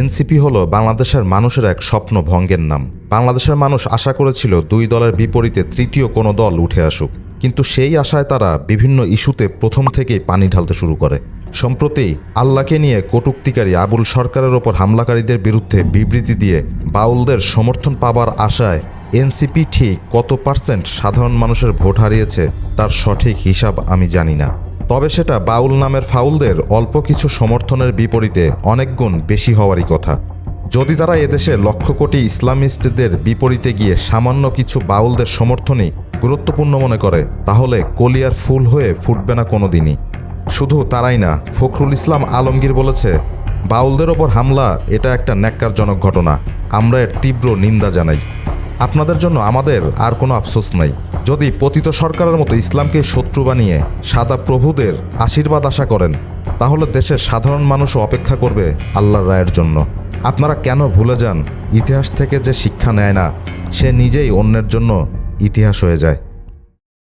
NCP হলো বাংলাদেশের মানুষের এক স্বপ্ন ভঙ্গের নাম। বাংলাদেশের মানুষ আশা করেছিল দুই দলের বিপরীতে তৃতীয় কোনো দল উঠে আসুক। কিন্তু সেই আশায় তারা বিভিন্ন ইস্যুতে প্রথম থেকেই পানি ঢালতে শুরু করে। সম্প্রতি আল্লাহকে নিয়ে কটুক্তিকারী আবুল সরকারের ওপর হামলাকারীদের বিরুদ্ধে বিবৃতি দিয়ে বাউলদের সমর্থন পাবার আশায় এনসিপি ঠিক কত পার্সেন্ট সাধারণ মানুষের ভোট হারিয়েছে তার সঠিক হিসাব আমি জানি না। তবে সেটা বাউল নামের ফাউলদের অল্প কিছু সমর্থনের বিপরীতে অনেক গুণ বেশি হওয়ারই কথা। যদি তারা এদেশে লক্ষ কোটি ইসলামিস্টদের বিপরীতে গিয়ে সামান্য কিছু বাউলদের সমর্থনই গুরুত্বপূর্ণ মনে করে, তাহলে কলিয়ার ফুল হয়ে ফুটবে না কোনো দিনই শুধু তারাই না, ফখরুল ইসলাম আলমগীর বলেছে, বাউলদের ওপর হামলা, এটা একটা ন্যাক্কারজনক ঘটনা। আমরা এর তীব্র নিন্দা জানাই। আপনাদের জন্য আমাদের আর কোনো আফসোস নাই। যদি পতিত সরকারের মতো ইসলামকে শত্রু বানিয়ে সাদা প্রভুদের আশীর্বাদ আশা করেন, তাহলে দেশের সাধারণ মানুষও অপেক্ষা করবে আল্লাহর রায়ের জন্য। আপনারা কেন ভুলে যান? ইতিহাস থেকে যে শিক্ষা নেয় না, সে নিজেই অন্যের জন্য ইতিহাস হয়ে যায়।